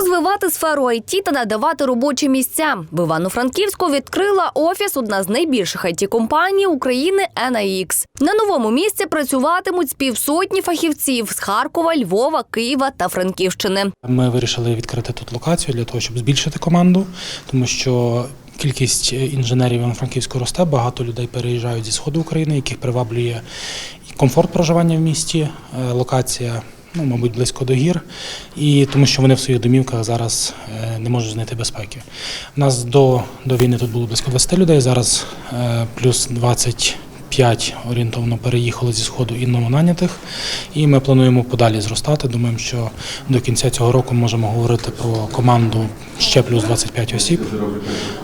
Розвивати сферу IT та надавати робочі місця. В Івано-Франківську відкрила офіс одна з найбільших it компаній України NIX. На новому місці працюватимуть з півсотні фахівців з Харкова, Львова, Києва та Франківщини. Ми вирішили відкрити тут локацію для того, щоб збільшити команду, тому що кількість інженерів Івано-Франківську росте. Багато людей переїжджають зі сходу України, яких приваблює комфорт проживання в місті, е, локація. Ну, мабуть, близько до гір, і тому що вони в своїх домівках зараз е, не можуть знайти безпеки. У нас до, до війни тут було близько 20 людей, зараз е, плюс 25 орієнтовно переїхало зі сходу і новонанятих. І ми плануємо подалі зростати. Думаємо, що до кінця цього року можемо говорити про команду ще плюс 25 осіб.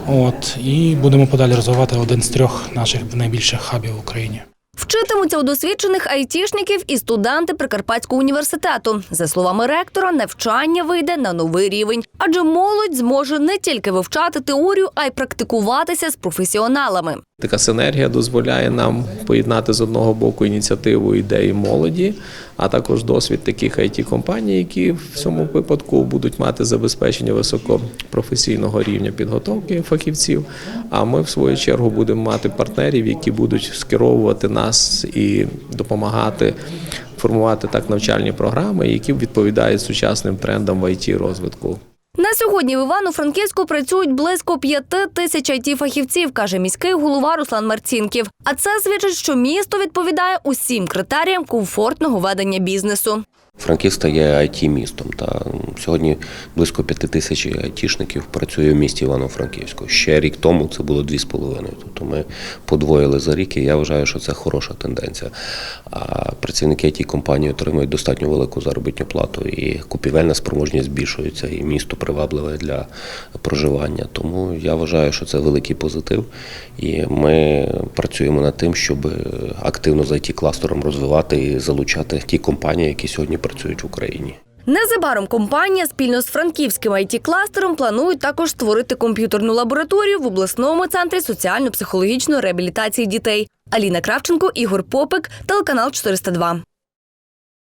От і будемо подалі розвивати один з трьох наших найбільших хабів в Україні. Вчитимуться у досвідчених айтішників і студенти Прикарпатського університету. За словами ректора, навчання вийде на новий рівень, адже молодь зможе не тільки вивчати теорію, а й практикуватися з професіоналами. Така синергія дозволяє нам поєднати з одного боку ініціативу ідеї молоді, а також досвід таких it компаній, які в цьому випадку будуть мати забезпечення високопрофесійного рівня підготовки фахівців. А ми, в свою чергу, будемо мати партнерів, які будуть скеровувати нас і допомагати формувати так навчальні програми, які відповідають сучасним трендам в it розвитку. Сьогодні в Івано-Франківську працюють близько п'яти тисяч it фахівців, каже міський голова Руслан Марцінків. А це свідчить, що місто відповідає усім критеріям комфортного ведення бізнесу. Франківськ стає it містом. Та сьогодні близько п'яти тисяч айтішників працює в місті Івано-Франківську. Ще рік тому це було дві з половиною. Тобто ми подвоїли за рік, і я вважаю, що це хороша тенденція. А працівники it компанії отримують достатньо велику заробітну плату, і купівельна спроможність збільшується, і місто привабливе для проживання. Тому я вважаю, що це великий позитив. І ми працюємо над тим, щоб активно за it кластером розвивати і залучати ті компанії, які сьогодні працюють в Україні. Незабаром компанія спільно з франківським it кластером планують також створити комп'ютерну лабораторію в обласному центрі соціально-психологічної реабілітації дітей. Аліна Кравченко, Ігор Попик, телеканал 402.